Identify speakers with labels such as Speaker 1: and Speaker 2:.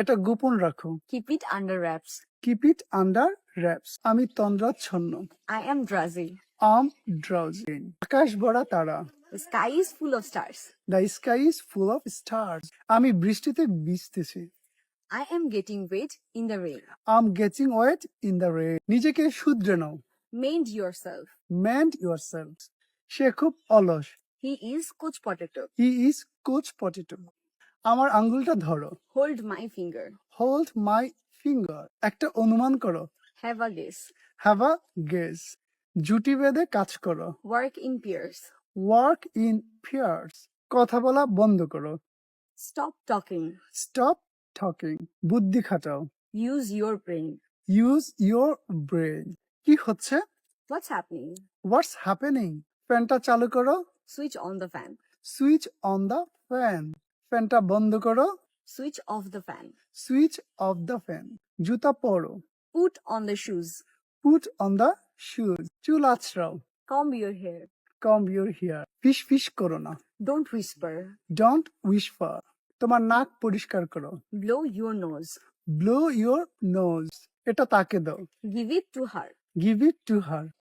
Speaker 1: এটা গোপন রাখো
Speaker 2: Keep it under wraps.
Speaker 1: Keep it under wraps আমি তন্দ্রাচ্ছন্ন
Speaker 2: I am drowsy.
Speaker 1: Am drowsing আকাশ ভরা তারা
Speaker 2: The sky is full of stars.
Speaker 1: The sky is full of stars আমি বৃষ্টিতে ভিজতেছি
Speaker 2: I am getting wet in the rain.
Speaker 1: Am getting wet in the নিজেকে শুধরে নাও
Speaker 2: Mend yourself.
Speaker 1: Yourself সে খুব অলস
Speaker 2: He is Coach Potato.
Speaker 1: He is coach potato আমার আঙ্গুলটা ধরো।
Speaker 2: Hold my finger
Speaker 1: hold my finger একটা অনুমান করো।
Speaker 2: Have a guess.
Speaker 1: Have a guess জুটি বেঁধে কাজ করো।
Speaker 2: Work in pairs.
Speaker 1: Work in pairs কথা বলা বন্ধ করো।
Speaker 2: স্টপ টকিং
Speaker 1: স্টপ টকিং বুদ্ধি খাটাও।
Speaker 2: Use your brain.
Speaker 1: Use your brain কি হচ্ছে?
Speaker 2: What's happening?
Speaker 1: হোয়াটস হ্যাপেনিং ফ্যানটা চালু করো।
Speaker 2: Switch on the fan
Speaker 1: switch on the fan ফ্যানটা বন্ধ করো।
Speaker 2: Switch off the fan
Speaker 1: switch off the fan জুতা পরো।
Speaker 2: Put on the shoes
Speaker 1: put on the shoes চুল আছড়াও।
Speaker 2: Comb your hair
Speaker 1: comb your hair ফিস ফিস করো না।
Speaker 2: Don't whisper.
Speaker 1: ডোন্ট উইসফার তোমার নাক পরিষ্কার করো।
Speaker 2: Blow your nose
Speaker 1: blow your nose এটা তাকে দাও।
Speaker 2: Give it to her.
Speaker 1: Give it to her